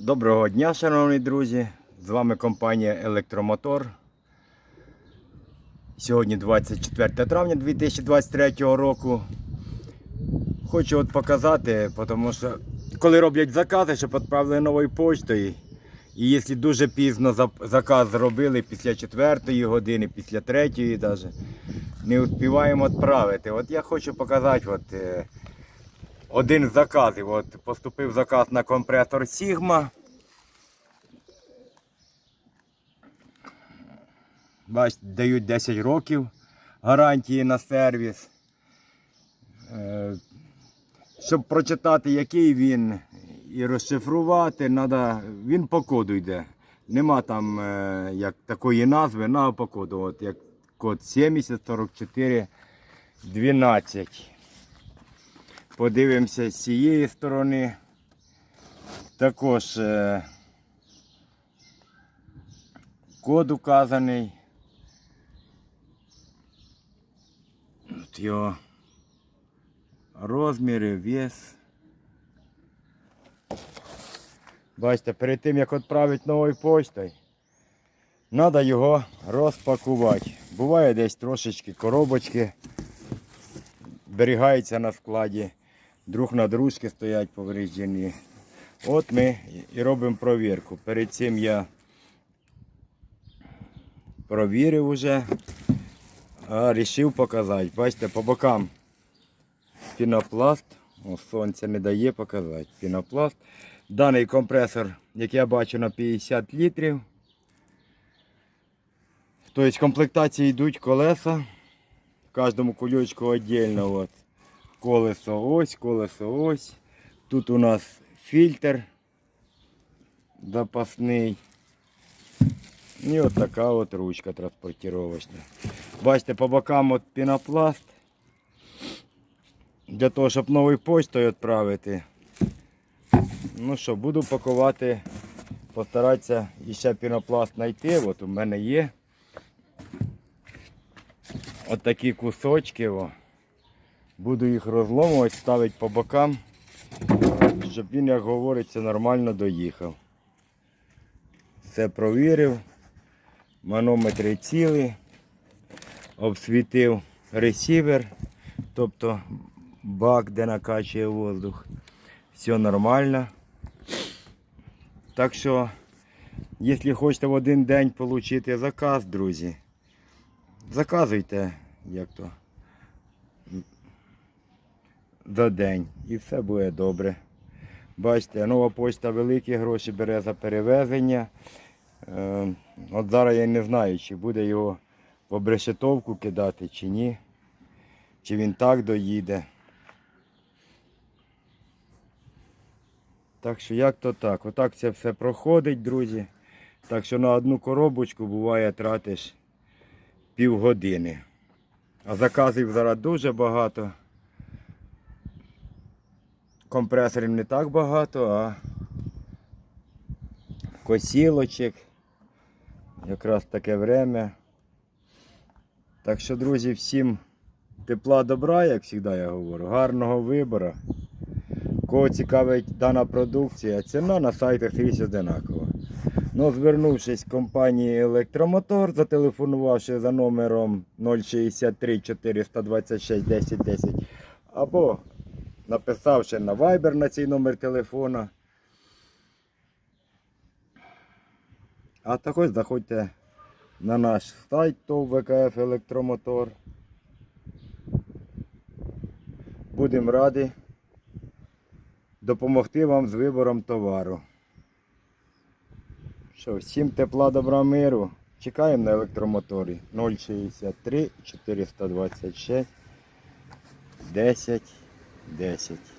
Доброго дня, шановні друзі! З вами компанія Електромотор. Сьогодні 24 травня 2023 року. Хочу от показати, тому що коли роблять закази, щоб відправили новою поштою. І якщо дуже пізно заказ зробили після 4 години, після 3 навіть, не успіваємо відправити. От я хочу показати от, е, один з заказів. От поступив заказ на компресор Sigma. Бачите, дають 10 років гарантії на сервіс. Е, Щоб прочитати, який він і розшифрувати, надо, він по коду йде. Нема там е, як такої назви, на по коду. От як код 7044 12. Подивимося з цієї сторони. Також е, код указаний. От його розміри, вес. Бачите, перед тим як відправити новою поштою, треба його розпакувати. Буває десь трошечки коробочки зберігаються на складі, друг на дружки стоять повреждені. От ми і робимо провірку. Перед цим я провірив уже, а рішив показати. Бачите, по бокам пінопласт. О, сонце не дає показати. Пінопласт. Даний компресор, як я бачу, на 50 літрів. Тобто в комплектації йдуть колеса. В кожному кульочку віддільно. От. Колесо ось, колесо ось. Тут у нас фільтр запасний. І от така от ручка транспортировочна. Бачите, по бокам от пінопласт. Для того, щоб новою почтою відправити. Ну що, буду пакувати, постаратися іще пінопласт знайти. От у мене є. От такі кусочки. О. Буду їх розломувати, ставити по бокам, щоб він, як говориться, нормально доїхав. Все провірив. Манометри цілі. Обсвітив ресівер, тобто бак, де накачує воздух. Все нормально. Так що, якщо хочете в один день отримати заказ, друзі, заказуйте, як то, за день і все буде добре. Бачите, нова почта великі гроші бере за перевезення. Е, От зараз я не знаю, чи буде його в обрешетовку кидати, чи ні. Чи він так доїде. Так що як то так. Отак це все проходить, друзі. Так що на одну коробочку буває тратиш півгодини. А заказів зараз дуже багато. Компресорів не так багато, а косілочок. Якраз таке время. Так що, друзі, всім тепла добра, як завжди я говорю, гарного вибору. Кого цікавить дана продукція, ціна на сайтах скрізь одинакова. Ну, звернувшись в компанії Електромотор, зателефонувавши за номером 063 426 1010 або написавши на Viber на цей номер телефона. А також заходьте на наш сайт ТОВ ВКФ Електромотор. Будемо раді допомогти вам з вибором товару. Що, всім тепла, добра, миру. Чекаємо на електромоторі 063 426 10 10.